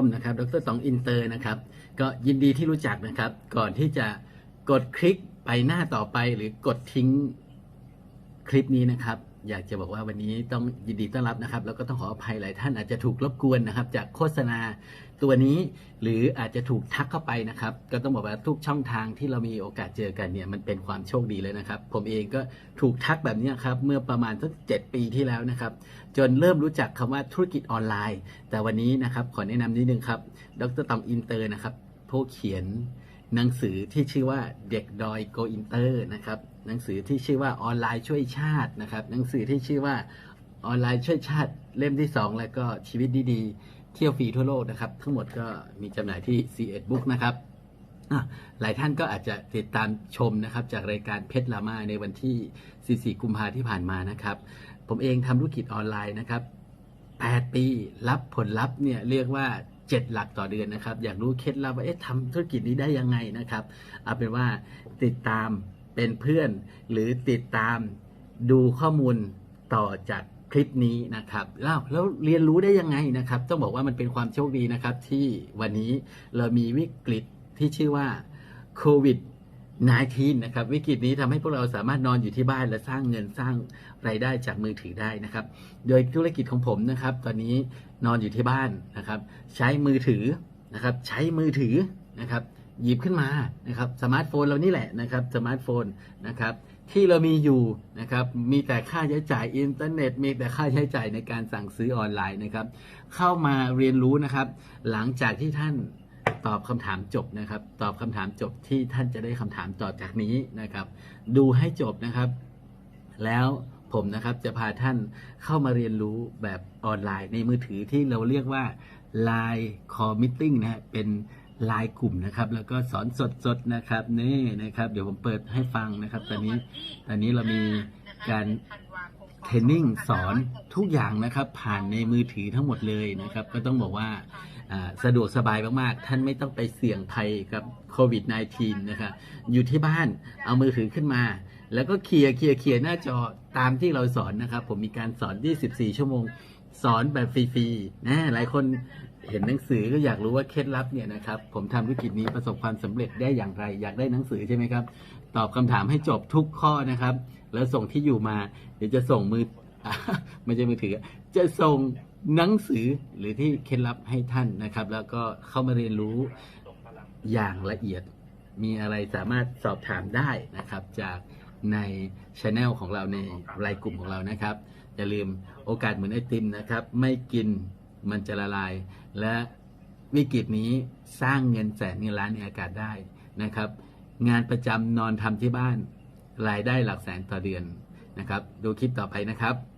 มนะครับ ดรตองอินเตอร์นะครับ ก็ยินดีที่รู้จักนะครับ ก่อนที่จะกดคลิกไปหน้าต่อไปหรือกดทิ้งคลิปนี้นะครับ อยากจะบอกว่าวันนี้ต้องยินดีต้อนรับนะครับ แล้วก็ต้องขออภัยหลายท่านอาจจะถูกรบกวนนะครับ จากโฆษณาตัวนี้ หรืออาจจะถูกทักเข้าไปนะครับ ก็ต้องบอกว่าทุกช่องทางที่เรามีโอกาสเจอกันเนี่ยมันเป็นความโชคดีเลยนะครับ ผมเองก็ถูกทักแบบนี้ครับเมื่อประมาณสักเจ็ดปีที่แล้วนะครับ จนเริ่มรู้จักคำว่าธุรกิจออนไลน์ แต่วันนี้นะครับขอแนะนำนิดนึงครับ ดรตองอินเตอร์นะครับผู้เขียน หนังสือที่ชื่อว่าเด็กดอยโกอินเตอร์นะครับหนังสือที่ชื่อว่าออนไลน์ช่วยชาตินะครับหนังสือที่ชื่อว่าออนไลน์ช่วยชาติเล่มที่ 2 แล้วก็ชีวิตดีๆ เที่ยวฟรีทั่วโลกนะครับ ทั้งหมดก็มีจำหน่ายที่ C1 Book นะครับหลายท่านก็อาจจะติดตามชมนะครับ จากรายการเพชรลามาในวันที่4กุมภาที่ผ่านมานะครับ ผมเองทำธุรกิจออนไลน์นะครับ 8 ปีรับผลลัพธ์เนี่ยเรียกว่า 7 หลักต่อเดือนนะครับ อยากรู้เคล็ดลับว่าเอ๊ะทำธุรกิจนี้ได้ยังไงนะครับ เอาเป็นว่าติดตามเป็นเพื่อน หรือติดตามดูข้อมูลต่อจากคลิปนี้นะครับแล้วแล้วเรียนรู้ได้ยังไงนะครับ ต้องบอกว่ามันเป็นความโชคดีนะครับที่วันนี้เรามีวิกฤตที่ชื่อว่าโควิด 19นะครับวิกฤตนี้ทำให้พวกเราสามารถนอนอยู่ที่บ้านและสร้างเงินสร้างรายได้จากมือถือได้นะครับ โดยธุรกิจของผมนะครับ ตอนนี้นอนอยู่ที่บ้านนะครับ ใช้มือถือนะครับ ใช้มือถือนะครับ หยิบขึ้นมานะครับสมาร์ทโฟนเรานี่แหละนะครับสมาร์ทโฟนนะครับ ที่เรามีอยู่นะครับ มีแต่ค่าใช้จ่ายอินเทอร์เน็ต มีแต่ค่าใช้จ่ายในการสั่งซื้อออนไลน์นะครับ เข้ามาเรียนรู้นะครับ หลังจากที่ท่าน ตอบคำถามจบนะครับ ตอบคำถามจบที่ท่านจะได้คำถามต่อจากนี้นะครับ ดูให้จบนะครับ แล้วผมนะครับจะพาท่านเข้ามาเรียนรู้แบบออนไลน์ในมือถือที่เราเรียกว่า Line Call Meeting นะฮะเป็นไลน์กลุ่มนะครับ แล้วก็สอนสดๆนะครับนี่นะครับ เดี๋ยวผมเปิดให้ฟังนะครับ ตอนนี้ตอนนี้เรามีการ เทรนนิ่งสอนทุกอย่างนะครับ ผ่านในมือถือทั้งหมดเลยนะครับ ก็ต้องบอกว่าอ่าสะดวกสบายมาก ๆ ท่านไม่ต้องไปเสี่ยงภัยกับโควิด -19 นะครับ อยู่ที่บ้านเอามือถือขึ้นมา แล้วก็เคลียร์เคลียร์เคลียร์หน้าจอตามที่เราสอนนะครับ ผมมีการสอน 24 ชั่วโมง สอนแบบฟรีๆนะหลายคนเห็นหนังสือก็อยากรู้ว่าเคล็ดลับเนี่ยนะครับ ผมทำธุรกิจนี้ประสบความสำเร็จได้อย่างไร อยากได้หนังสือใช่ไหมครับ ตอบคำถามให้จบทุกข้อนะครับ แล้วส่งที่อยู่มา เดี๋ยวจะส่งมืออะไม่ใช่มือถือ จะส่งหนังสือหรือที่เคล็ดลับให้ท่านนะครับ แล้วก็เข้ามาเรียนรู้อย่างละเอียด มีอะไรสามารถสอบถามได้นะครับ จาก ในช anel ของเราในรายกลุ่มของเรานะครับ อย่าลืมโอกาสเหมือนไอติมนะครับ ไม่กินมันจะละลาย และวิกฤตนี้สร้างเงินแสนเงินล้านในอากาศได้นะครับ งานประจำนอนทำที่บ้าน รายได้หลักแสนต่อเดือนนะครับ ดูคลิปต่อไปนะครับสวัสดี